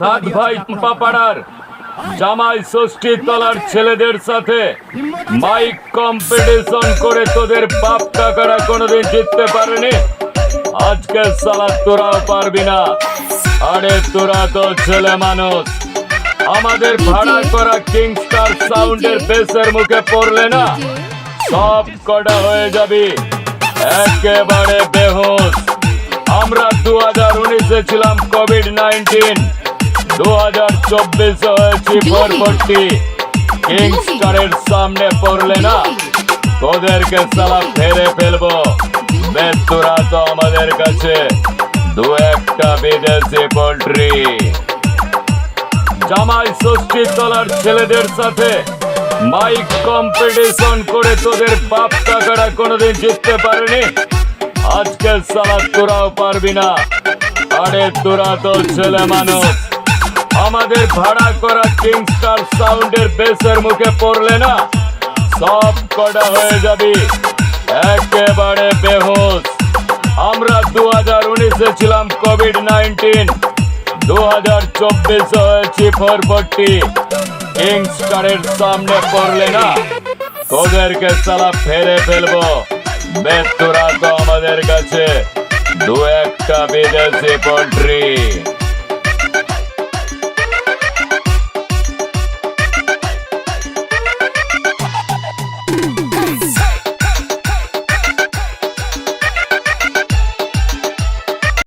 সাত ভাই পাপাড়ার জামাই ষষ্ঠী তলার ছেলেদের সাথে মাইক কম্পিটিশন করে তোদের বাপ কাকারা কোনোদিন জিততে পারেনি। আজকে সালা তোরাও পারবি না। আরে তোরা তো ছেলে মানুষ। আমাদের ভাড়া করা কিংস্টার সাউন্ডের বেসের মুখে পড়লে না সব কটা হয়ে যাবি। একেবারে বেহুশ। আমরা দু হাজার হাজার উনিশে ছিলাম কোভিড নাইন্টিন দু হাজার চব্বিশে হয়েছি পরবর্তী। কিংস্টারের সামনে পড়লে না তোদেরকে সালা ফেরে ফেলব। বেশ তোরা তো আমাদের কাছে দু একটা বিদেশি পোল্ট্রি জামাই ষষ্ঠী তলার ছেলেদের সাথে মাইক কম্পিটিশন করে তোদের বাপ টাকাটা কোনোদিন জিততে পারেনি। আজকে সালা তোরাও পারবি না। আরে তোরা তো ছেলে মানুষ। আমাদের ভাড়া করা কিংস্টার সাউন্ডের বেসের মুখে পড়লে না, সব কটা হয়ে যাবি। একেবারে বেহুশ। আমরা দু হাজার উনিশে ছিলাম কোভিড নাইন্টিন। দু হাজার চব্বিশ হয়েছি ফোরফোর্টি কিংস্টারের সামনে পড়লে না, তোদেরকে সালা ফেলে ফেলব। বেশ তোরা তো আমাদের কাছে। দু একটা বিদেশি পোল্ট্রি